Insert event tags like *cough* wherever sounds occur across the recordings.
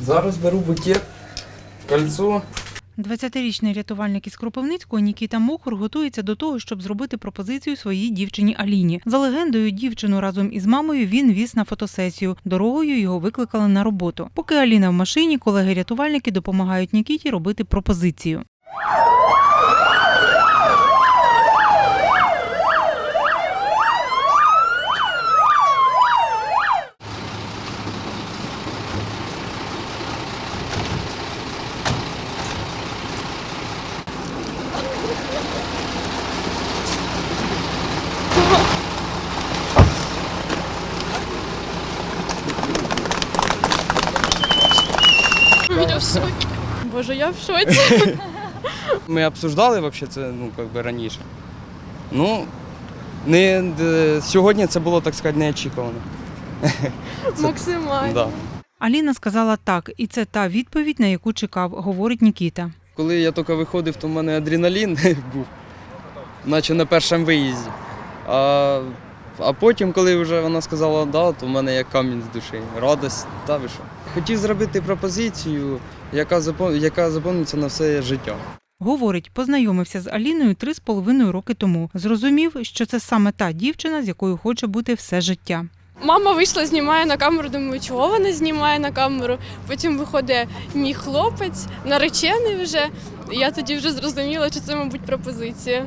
Зараз беру букет, кольцо. 20-річний рятувальник із Кропивницького Нікіта Мохур готується до того, щоб зробити пропозицію своїй дівчині Аліні. За легендою, дівчину разом із мамою він віз на фотосесію. Дорогою його викликали на роботу. Поки Аліна в машині, колеги-рятувальники допомагають Нікіті робити пропозицію. Я в шокі. Боже, я в шоці. *laughs* Ми обсуждали вообще це ну, как би раніше. Ну, не, д- сьогодні це було, так сказати, неочікувано. *laughs* Максимально. Да. Аліна сказала так, і це та відповідь, на яку чекав, говорить Нікіта. Коли я тільки виходив, то в мене адреналін *laughs* був, наче на першому виїзді. А, а потім, коли вже вона сказала да, то в мене як камінь з душі, радость, та ви що. Хотів зробити пропозицію, яка запом... яка запомниться на все життя. Говорить, познайомився з Аліною три з половиною роки тому. Зрозумів, що це саме та дівчина, з якою хоче бути все життя. Мама вийшла, знімає на камеру, думаю, чого вона знімає на камеру. Потім виходить мій хлопець, наречений вже. Я тоді вже зрозуміла, що це, мабуть, пропозиція.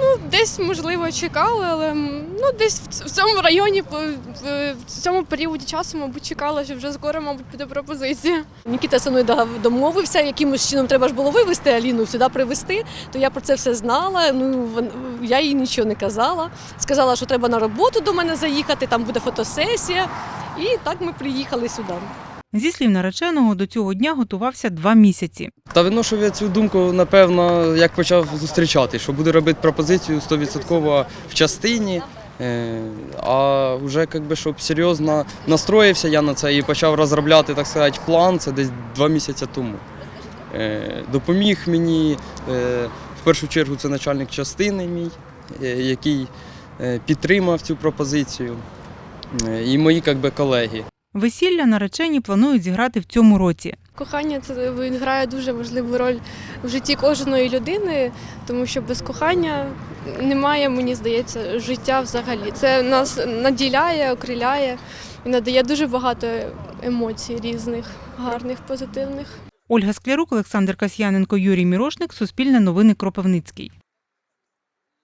Ну, десь, можливо, чекали, але ну, десь в цьому районі, в цьому періоді часу, мабуть, чекала, що вже скоро, мабуть, буде пропозиція. Нікіта зі мною домовився, якимось чином треба ж було вивезти Аліну сюди привезти. То я про це все знала. Ну я їй нічого не казала. Сказала, що треба на роботу до мене заїхати, там буде фотосесія. І так ми приїхали сюди. Зі слів нареченого, до цього дня готувався два місяці. Та виношував я цю думку, напевно, як почав зустрічати, що буду робити пропозицію 100% в частині. Е, А вже якби, щоб серйозно настроївся я на це і почав розробляти, так сказати, план, це десь два місяці тому. Е, Допоміг мені, е, в першу чергу, це начальник частини мій, який підтримав цю пропозицію, і мої якби, колеги. Весілля наречені планують зіграти в цьому році. Кохання це грає дуже важливу роль в житті кожної людини, тому що без кохання немає, мені здається, життя взагалі. Це нас наділяє, окриляє і надає дуже багато емоцій різних, гарних, позитивних. Ольга Склярук, Олександр Касьяненко, Юрій Мірошник, Суспільне новини Кропивницький.